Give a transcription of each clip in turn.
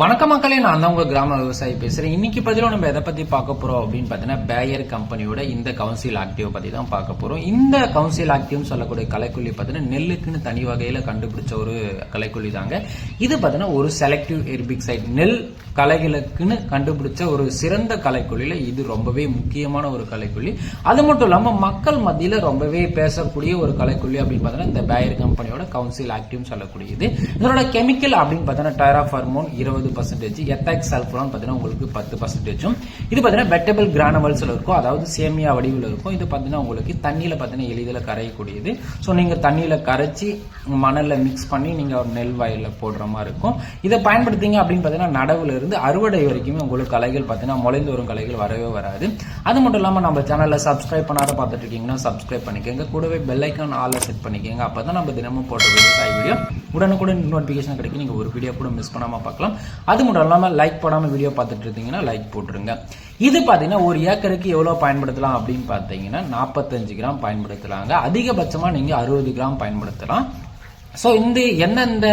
வணக்கம் மக்களே நான் தான் உங்க கிராம விவசாயி பேசுறேன். இன்னைக்கு பதில நம்ம எதை பத்தி பார்க்க போறோம் அப்படின்னு பாத்தீங்கன்னா பேயர் கம்பெனியோட இந்த கவுன்சில் ஆக்டிவ் பத்தி தான் பார்க்க போறோம். இந்த கவுன்சில் ஆக்டிவ் சொல்லக்கூடிய கலைக்குள்ளி பாத்தீங்கன்னா நெல்லுக்குன்னு தனி வகையில கண்டுபிடிச்ச ஒரு கலைக்குள்ளி தாங்க. இது பாத்தீங்கன்னா ஒரு செலக்டிவ் எர்பிக்சைட் நெல் கலைகளுக்குன்னு கண்டுபிடிச்ச ஒரு சிறந்த கலைக்கொல்லியில இது ரொம்பவே முக்கியமான ஒரு கலைக்கொல்லி அது மட்டும் இல்லாமல் மக்கள் மத்தியில் ரொம்பவே பேசக்கூடிய ஒரு கலைக்கொல்லி அப்படின்னு பார்த்தீங்கன்னா இந்த பேயர் கம்பெனியோட கவுன்சில் ஆக்டிவ் சொல்லக்கூடியது. இதோட கெமிக்கல் அப்படின்னு பார்த்தீங்கன்னா டைராஃபார்மோன் இருபது பர்சன்டேஜ் எத்தாக் சல்ஃபோன் பார்த்தீங்கன்னா உங்களுக்கு பத்து பர்சன்டேஜும் இது பார்த்தீங்கன்னா வெட்டபிள் கிரானவல்ஸ்ல இருக்கும். அதாவது சேமியா வடிவில் இருக்கும். இது பார்த்தீங்கன்னா உங்களுக்கு தண்ணியில் பார்த்தீங்கன்னா எளிதில் கரையக்கூடியது. ஸோ நீங்கள் தண்ணியில் கரைச்சி மணலில் மிக்ஸ் பண்ணி நீங்கள் ஒரு நெல் வயலில் போடுற மாதிரி இருக்கும். இதை பயன்படுத்திங்க அப்படின்னு பார்த்தீங்கன்னா நடவுல இருந்து அறுவடை வரைக்குமே உங்களுக்கு கலைகள் பார்த்தீங்கன்னா முளைந்து வரும் கலைகள் வரவே வராது. அது மட்டும் இல்லாமல் நம்ம சேனலில் சப்ஸ்கிரைப் பண்ணாத பார்த்துட்டு இருக்கீங்கன்னா சப்ஸ்கிரைப் பண்ணிக்கோங்க. கூடவே பெல்லைக்கான் ஆளை செட் பண்ணிக்கோங்க. அப்போ தான் நம்ம தினமும் போடுற விவசாய வீடியோ உடனுக்குடன் நோட்டிஃபிகேஷன் கிடைக்கும். நீங்கள் ஒரு வீடியோ கூட மிஸ் பண்ணாமல் பார்க்கலாம். அது மட்டும் இல்லாமல் லைக் போடாமல் வீடியோ பார்த்துட்டு இருந்தீங்கன்னா லைக் போட்டுருங்க. இது பார்த்தீங்கன்னா ஒரு ஏக்கருக்கு எவ்வளோ பயன்படுத்தலாம் அப்படின்னு பார்த்தீங்கன்னா நாற்பத்தஞ்சு கிராம் பயன்படுத்தலாங்க அதிகபட்சமாக நீங்கள் அறுபது கிராம் பயன்படுத்தலாம். ஸோ இந்த எந்தெந்த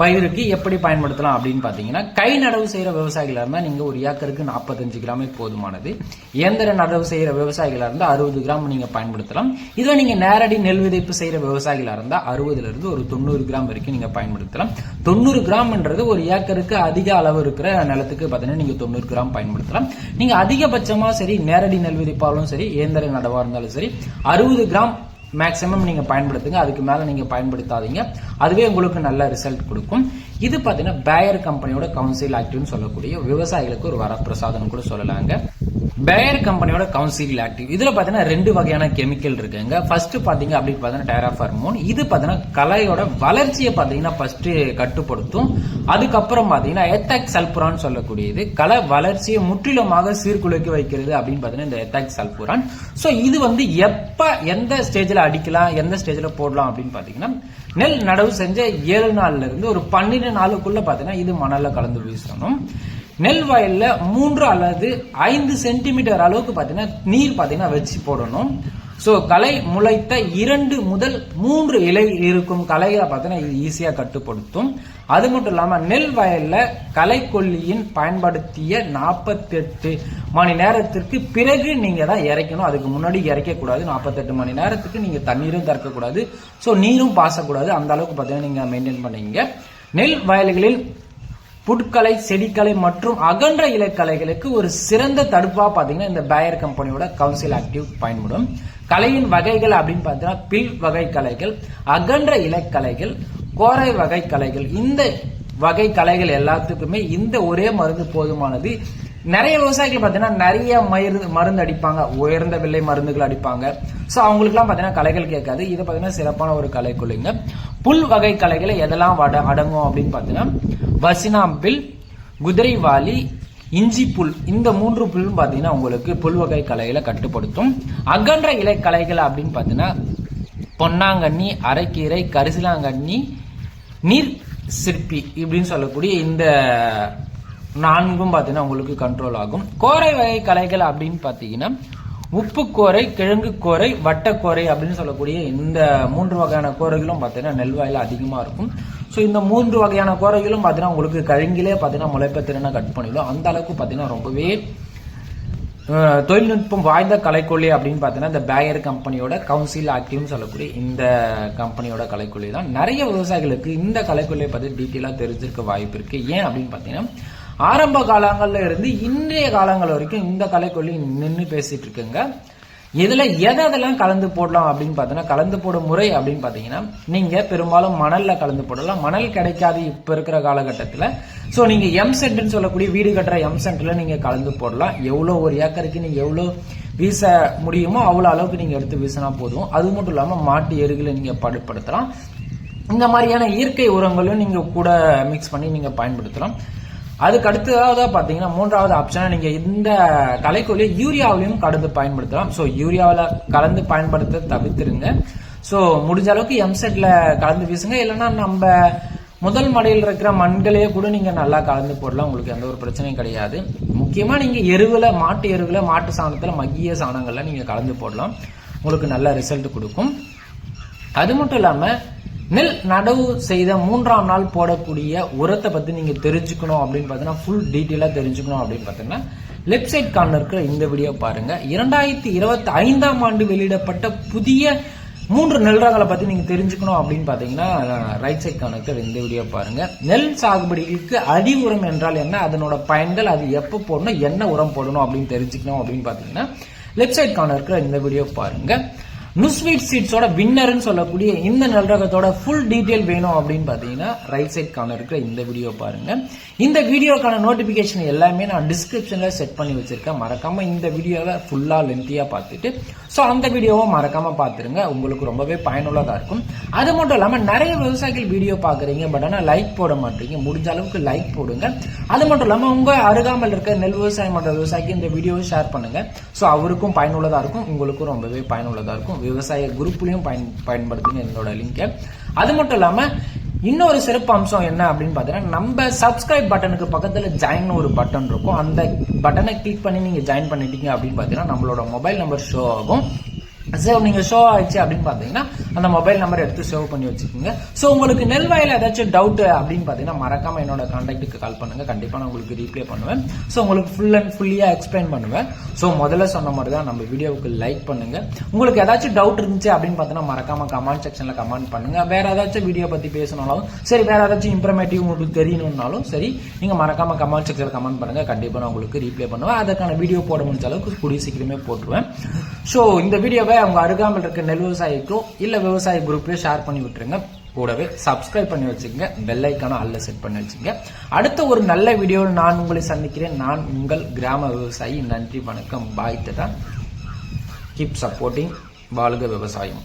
பயிருக்கு எப்படி பயன்படுத்தலாம் அப்படின்னு பார்த்தீங்கன்னா கை நடவு செய்கிற விவசாயிகளாக இருந்தால் நீங்கள் ஒரு ஏக்கருக்கு நாற்பத்தஞ்சு கிராமே போதுமானது. இயந்திர நடவு செய்கிற விவசாயிகளாக இருந்தால் அறுபது கிராம் நீங்கள் பயன்படுத்தலாம். இதுவே நீங்கள் நேரடி நெல் விதைப்பு செய்கிற விவசாயிகளாக இருந்தால் அறுபதுலேருந்து ஒரு தொண்ணூறு கிராம் வரைக்கும் நீங்கள் பயன்படுத்தலாம். தொண்ணூறு கிராம்ன்றது ஒரு ஏக்கருக்கு அதிக அளவு இருக்கிற நிலத்துக்கு பார்த்தீங்கன்னா நீங்கள் தொண்ணூறு கிராம் பயன்படுத்தலாம். நீங்கள் அதிகபட்சமாக சரி நேரடி நெல் விதைப்பாலும் சரி இயந்திர நடவாக இருந்தாலும் சரி அறுபது கிராம் மேக்ஸிமம் நீங்கள் பயன்படுத்துங்க அதுக்கு மேலே நீங்கள் பயன்படுத்தாதீங்க. அதுவே உங்களுக்கு நல்ல ரிசல்ட் கொடுக்கும். இது பார்த்தீங்கன்னா பேயர் கம்பெனியோட கவுன்சில் ஆக்டிவ்னு சொல்லக்கூடிய விவசாயிகளுக்கு ஒரு வரப்பிரசாதம் கூட சொல்லலாங்க. பேயர் கம்பெனியோட கவுன்சில் ஆக்டிவ் இதுல பாத்தீங்கன்னா ரெண்டு வகையான கெமிக்கல் இருக்குங்க. ஃபர்ஸ்ட் பாத்தீங்க அப்படின்னு பாத்தீங்கன்னா டேராஃபார்மோன் இது பாத்தீங்கன்னா கலையோட வளர்ச்சியை பாத்தீங்கன்னா ஃபர்ஸ்ட் கட்டுப்படுத்தும். அதுக்கப்புறம் பாத்தீங்கன்னா எத்தாக் சல்புரான் சொல்லக்கூடியது. கலை வளர்ச்சியை முற்றிலுமாக சீர்குலைக்க வைக்கிறது அப்படின்னு பாத்தீங்கன்னா இந்த எத்தாக் சல்புரான் சோ இது வந்து எப்ப எந்த ஸ்டேஜ்ல அடிக்கலாம் எந்த ஸ்டேஜ்ல போடலாம் அப்படின்னு பாத்தீங்கன்னா நெல் நடவு செஞ்ச ஏழு நாள்ல இருந்து ஒரு பன்னிரெண்டு நாளுக்குள்ள பாத்தீங்கன்னா இது மணல்ல கலந்து வீசணும். நெல் வயல்ல மூன்று அல்லது ஐந்து சென்டிமீட்டர் அளவுக்கு பாத்தீங்கன்னா நீர் பாத்தீங்கன்னா வச்சு போடணும். ஸோ களை முளைத்த இரண்டு முதல் மூன்று இலை இருக்கும் களைகளை பார்த்தீங்கன்னா இது ஈஸியாக கட்டுப்படுத்தும். அது மட்டும் இல்லாமல் நெல் வயலில் களைக்கொல்லியின் பயன்படுத்திய நாற்பத்தெட்டு மணி நேரத்திற்கு பிறகு நீங்கள் தான் இறைக்கணும். அதுக்கு முன்னாடி இறைக்கக்கூடாது. நாற்பத்தெட்டு மணி நேரத்துக்கு நீங்கள் தண்ணீரும் திறக்கக்கூடாது ஸோ நீரும் பாசக்கூடாது. அந்த அளவுக்கு பார்த்தீங்கன்னா நீங்கள் மெயின்டைன் பண்ணீங்க நெல் வயல்களில் புட்கலை செடிக்கலை மற்றும் அகன்ற இலைக்கலைகளுக்கு ஒரு சிறந்த தடுப்பாக பார்த்தீங்கன்னா இந்த பேயர் கம்பெனியோட கவுன்சில் ஆக்டிவ் பயன்படும். கலையின் வகைகள் அப்படின்னு பார்த்தீங்கன்னா பில் வகை கலைகள் அகன்ற இலைக்கலைகள் கோரை வகை கலைகள். இந்த வகை கலைகள் எல்லாத்துக்குமே இந்த ஒரே மருந்து போதுமானது. நிறைய விவசாயிகள் பார்த்தீங்கன்னா நிறைய மருந்து மருந்து அடிப்பாங்க. உயர்ந்த விலை மருந்துகள் அடிப்பாங்க. ஸோ அவங்களுக்குலாம் பார்த்தீங்கன்னா கலைகள் கேட்காது. இது பார்த்தீங்கன்னா சிறப்பான ஒரு கலைக்குள்ளுங்க புல் வகை கலைகளை எதெல்லாம் வட அடங்கும் அப்படின்னு பார்த்தீங்கன்னா வசினாம்பில் குதிரைவாலி இஞ்சி புல் இந்த மூன்று புல்லும் பார்த்தீங்கன்னா உங்களுக்கு புல்வகை கலைகளை கட்டுப்படுத்தும். அகன்ற இலை கலைகள் அப்படின்னு பார்த்தீங்கன்னா பொன்னாங்கண்ணி அரைக்கீரை கரிசலாங்கண்ணி நீர் சிற்பி இப்படின்னு சொல்லக்கூடிய இந்த நான்கும் பார்த்தீங்கன்னா உங்களுக்கு கண்ட்ரோல் ஆகும். கோரை வகை கலைகள் அப்படின்னு பார்த்தீங்கன்னா உப்புக்கோரை கிழங்கு கோரை வட்டக்கோரை அப்படின்னு சொல்லக்கூடிய இந்த மூன்று வகையான கோரைகளும் பார்த்தீங்கன்னா நெல்வாயில் அதிகமாக இருக்கும். ஸோ இந்த மூன்று வகையான கோரைகளும் பார்த்தீங்கன்னா உங்களுக்கு கழுங்கிலே பார்த்தீங்கன்னா முளைப்ப திறனை கட் பண்ணிடும். அந்த அளவுக்கு பார்த்தீங்கன்னா ரொம்பவே தொழில்நுட்பம் வாய்ந்த கலைக்கொல்லி அப்படின்னு பார்த்தீங்கன்னா இந்த பேயர் கம்பெனியோட கவுன்சில் ஆக்டிவ்னு சொல்லக்கூடிய இந்த கம்பெனியோட கலைக்கொல்லி தான். நிறைய விவசாயிகளுக்கு இந்த கலைக்கொல்லியை பற்றி டீட்டெயிலாக தெரிஞ்சிருக்க வாய்ப்பு இருக்குது ஏன் அப்படின்னு பார்த்தீங்கன்னா ஆரம்ப காலங்கள்ல இருந்து இன்றைய காலங்கள் வரைக்கும் இந்த கலைக்கொல்லி நின்று பேசிட்டு இருக்குங்க இதுல எதை எதெல்லாம் கலந்து போடலாம் அப்படின்னு பார்த்தீங்கன்னா கலந்து போடும் முறை அப்படின்னு பார்த்தீங்கன்னா நீங்க பெரும்பாலும் மணல்ல கலந்து போடலாம். மணல் கிடைக்காது இப்ப இருக்கிற காலகட்டத்தில். ஸோ நீங்க எம் சென்ட்னு சொல்லக்கூடிய வீடு கட்டுற எம் சென்ட்ல நீங்க கலந்து போடலாம். எவ்வளோ ஒரு ஏக்கருக்கு நீங்க எவ்வளோ வீச முடியுமோ அவ்வளோ அளவுக்கு நீங்க எடுத்து வீசினா போதும். அது மட்டும் இல்லாம மாட்டு எருகளை நீங்க படுப்படுத்தலாம். இந்த மாதிரியான இயற்கை உரங்களும் நீங்க கூட மிக்ஸ் பண்ணி நீங்க பயன்படுத்தலாம். அதுக்கு அடுத்ததாக பார்த்தீங்கன்னா மூன்றாவது ஆப்ஷனாக நீங்கள் இந்த கலைக்கொல்லி யூரியாவிலையும் கலந்து பயன்படுத்தலாம். ஸோ யூரியாவில் கலந்து பயன்படுத்த தவிர்த்துருங்க. ஸோ முடிஞ்ச அளவுக்கு எம்செட்டில் கலந்து வீசுங்க. இல்லைன்னா நம்ம முதல் மடையில் இருக்கிற மண்களையே கூட நீங்கள் நல்லா கலந்து போடலாம். உங்களுக்கு எந்த ஒரு பிரச்சனையும் கிடையாது. முக்கியமாக நீங்கள் எருவில் மாட்டு எருவில் மாட்டு சாணத்தில் மக்கிய சாணங்களில் நீங்கள் கலந்து போடலாம். உங்களுக்கு நல்ல ரிசல்ட் கொடுக்கும். அது மட்டும் இல்லாமல் நெல் நடவு செய்த மூன்றாம் நாள் போடக்கூடிய உரத்தை பத்தி நீங்க தெரிஞ்சுக்கணும் அப்படின்னு பார்த்தீங்கன்னா ஃபுல் டீட்டெயிலா தெரிஞ்சுக்கணும் அப்படின்னு பார்த்தீங்கன்னா லெஃப்ட் சைட் கார்னர் இருக்கிற இந்த வீடியோ பாருங்க. இரண்டாயிரத்தி இருபத்தி ஐந்தாம் ஆண்டு வெளியிடப்பட்ட புதிய மூன்று நெல் ரகங்களை பத்தி நீங்க தெரிஞ்சுக்கணும் அப்படின்னு பாத்தீங்கன்னா ரைட் சைட் கார்னர் இந்த வீடியோ பாருங்க. நெல் சாகுபடிகளுக்கு அடி உரம் என்றால் என்ன? அதனோட பயன்கள் அது எப்போ போடணும் என்ன உரம் போடணும் அப்படின்னு தெரிஞ்சுக்கணும் அப்படின்னு பாத்தீங்கன்னா லெஃப்ட் சைட் கார்னர் இருக்கிற இந்த வீடியோ பாருங்க. நுஸ்வீட் சீட்ஸோட வின்னர்னு சொல்லக்கூடிய இந்த நல்லரகத்தோட ஃபுல் டீட்டெயில் வேணும் அப்படின்னு பார்த்தீங்கன்னா ரைட் சைட் கார்னர் இருக்கிற இந்த வீடியோ பாருங்க. இந்த வீடியோக்கான நோட்டிபிகேஷன் எல்லாமே நான் டிஸ்கிரிப்ஷனில் செட் பண்ணி வச்சிருக்கேன். மறக்காம இந்த வீடியோவை ஃபுல்லாக லென்த்தியாக பார்த்துட்டு ஸோ அந்த வீடியோவை மறக்காம பார்த்துருங்க. உங்களுக்கு ரொம்பவே பயனுள்ளதாக இருக்கும். அது மட்டும் இல்லாமல் நிறைய விவசாயிகள் வீடியோ பார்க்குறீங்க பட் ஆனால் லைக் போட மாட்டீங்க. முடிஞ்ச அளவுக்கு லைக் போடுங்க. அது மட்டும் இல்லாமல் உங்கள் அருகாமல் இருக்க நெல் விவசாயம் பண்ணுற விவசாயிக்கு இந்த வீடியோவை ஷேர் பண்ணுங்க. ஸோ அவருக்கும் பயனுள்ளதாக இருக்கும். உங்களுக்கும் ரொம்பவே பயனுள்ளதாக இருக்கும். விவசாய குரூப்லையும் பயன் பயன்படுத்துங்க என்னோட லிங்கை அது மட்டும் இல்லாமல் இன்னொரு சிறப்பு அம்சம் என்ன அப்படின்னு பார்த்தீங்கன்னா நம்ம சப்ஸ்கிரைப் பட்டனுக்கு பக்கத்தில் ஜாயின் ஒரு பட்டன் இருக்கும். அந்த பட்டனை கிளிக் பண்ணி நீங்கள் ஜாயின் பண்ணிட்டீங்க அப்படின்னு பார்த்தீங்கன்னா நம்மளோட மொபைல் நம்பர் ஷோ ஆகும். சேவ் நீங்கள் ஷோ ஆயிடுச்சு அப்படின்னு பார்த்தீங்கன்னா அந்த மொபைல் நம்பர் எடுத்து சேவ் பண்ணி வச்சுக்கோங்க. ஸோ உங்களுக்கு நெல் வயல ஏதாச்சும் டவுட் அப்படின்னு பார்த்தீங்கன்னா மறக்காமல் என்னோட காண்டாக்டுக்கு கால் பண்ணுங்கள் கண்டிப்பாக நான் உங்களுக்கு ரீப்ளே பண்ணுவேன். ஸோ உங்களுக்கு ஃபுல் அண்ட் ஃபுல்லியாக எக்ஸ்பிளைன் பண்ணுவேன். ஸோ முதல்ல சொன்ன மாதிரி தான் நம்ம வீடியோவுக்கு லைக் பண்ணுங்கள் உங்களுக்கு ஏதாச்சும் டவுட் இருந்துச்சு அப்படின்னு பார்த்தீங்கன்னா மறக்காம கமெண்ட் செக்ஷனில் கமெண்ட் பண்ணுங்கள் வேறு ஏதாச்சும் வீடியோ பற்றி பேசணும்னாலும் சரி வேறு ஏதாச்சும் இம்ப்ரமேட்டிவ் உங்களுக்கு தெரியணும்னாலும் சரி நீங்கள் மறக்காம கமெண்ட் செக்ஷனில் கமெண்ட் பண்ணுங்கள் கண்டிப்பாக நான் உங்களுக்கு ரீப்ளே பண்ணுவேன். அதற்கான வீடியோ போட முடிஞ்ச அளவுக்கு கூடிய சீக்கிரமே போட்டுருவேன். ஸோ இந்த வீடியோவை அவங்க அருகாமல் இருக்க நெல் விவசாயிக்கோ இல்லை விவசாய குரூப்லயோ ஷேர் பண்ணி விட்டுருங்க. கூடவே சப்ஸ்கிரைப் பண்ணி வச்சுக்கோங்க. பெல் அல்ல செட் பண்ணி வச்சுங்க அடுத்த ஒரு நல்ல வீடியோவில் நான் உங்களை சந்திக்கிறேன். நான் உங்கள் கிராம விவசாயி. நன்றி வணக்கம். பாய் தான் கீப் சப்போர்ட்டிங் வாழ்க விவசாயம்.